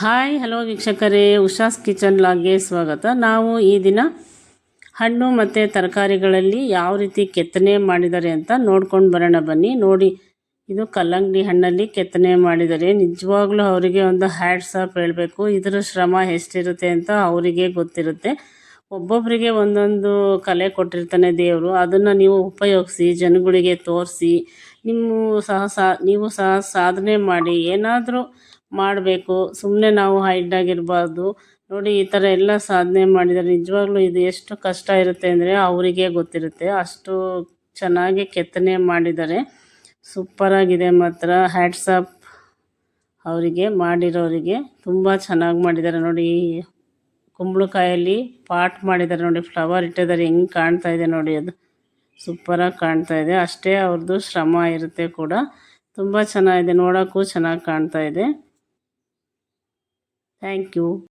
Hi, hello ವೀಕ್ಷಕರೇ. Usha's kitchen ಲಾಗ್ಗೆ ಸ್ವಾಗತ. ನಾವು ಈ ದಿನ ಹಣ್ಣು ಮತ್ತು ತರಕಾರಿಗಳಲ್ಲಿ ಯಾವ ರೀತಿ ಕೆತ್ತನೆ ಮಾಡಿದ್ದಾರೆ ಅಂತ ನೋಡ್ಕೊಂಡು ಬರೋಣ ಬನ್ನಿ. ನೋಡಿ, ಇದು ಕಲ್ಲಂಗಡಿ ಹಣ್ಣಲ್ಲಿ ಕೆತ್ತನೆ ಮಾಡಿದ್ದಾರೆ ನಿಜವಾಗ್ಲೂ ಅವರಿಗೆ ಒಂದು ಹ್ಯಾಟ್ಸ್ ಆಫ್ ಹೇಳಬೇಕು. ಇದರ ಶ್ರಮ ಎಷ್ಟಿರುತ್ತೆ ಅಂತ ಅವರಿಗೆ ಗೊತ್ತಿರುತ್ತೆ. ಒಬ್ಬೊಬ್ಬರಿಗೆ ಒಂದೊಂದು ಕಲೆ ಕೊಟ್ಟಿರ್ತಾನೆ ದೇವರು. ಅದನ್ನು ನೀವು ಉಪಯೋಗಿಸಿ, ಜನಗಳಿಗೆ ತೋರಿಸಿ, ನಿಮ್ಮ ಸಹ ಸಾ, ನೀವು ಸಹ ಸಾಧನೆ ಮಾಡಿ, ಏನಾದರೂ ಮಾಡಬೇಕು. ಸುಮ್ಮನೆ ನಾವು ಹೈಡಾಗಿರಬಾರ್ದು ನೋಡಿ, ಈ ಥರ ಎಲ್ಲ ಸಾಧನೆ ಮಾಡಿದರೆ ನಿಜವಾಗ್ಲೂ ಇದು ಎಷ್ಟು ಕಷ್ಟ ಇರುತ್ತೆ ಅಂದರೆ ಅವರಿಗೆ ಗೊತ್ತಿರುತ್ತೆ. ಅಷ್ಟು ಚೆನ್ನಾಗಿ ಕೆತ್ತನೆ ಮಾಡಿದ್ದಾರೆ ಸೂಪರಾಗಿದೆ ಮಾತ್ರ. ಹ್ಯಾಟ್ಸಪ್ ಅವರಿಗೆ, ಮಾಡಿರೋರಿಗೆ ತುಂಬ ಚೆನ್ನಾಗಿ ಮಾಡಿದ್ದಾರೆ. ನೋಡಿ ಕುಂಬಳಕಾಯಲ್ಲಿ ಪಾಟ್ ಮಾಡಿದ್ದಾರೆ ನೋಡಿ ಫ್ಲವರ್ ಇಟ್ಟಿದ್ದಾರೆ, ಹೆಂಗೆ ಕಾಣ್ತಾ ಇದೆ ನೋಡಿ ಅದು. ಸೂಪರಾಗಿ ಕಾಣ್ತಾ ಇದೆ. ಅಷ್ಟೇ ಅವ್ರದ್ದು ಶ್ರಮ ಇರುತ್ತೆ ಕೂಡ. ತುಂಬ ಚೆನ್ನಾಗಿದೆ, ನೋಡೋಕ್ಕೂ ಚೆನ್ನಾಗಿ ಕಾಣ್ತಾ ಇದೆ. Thank you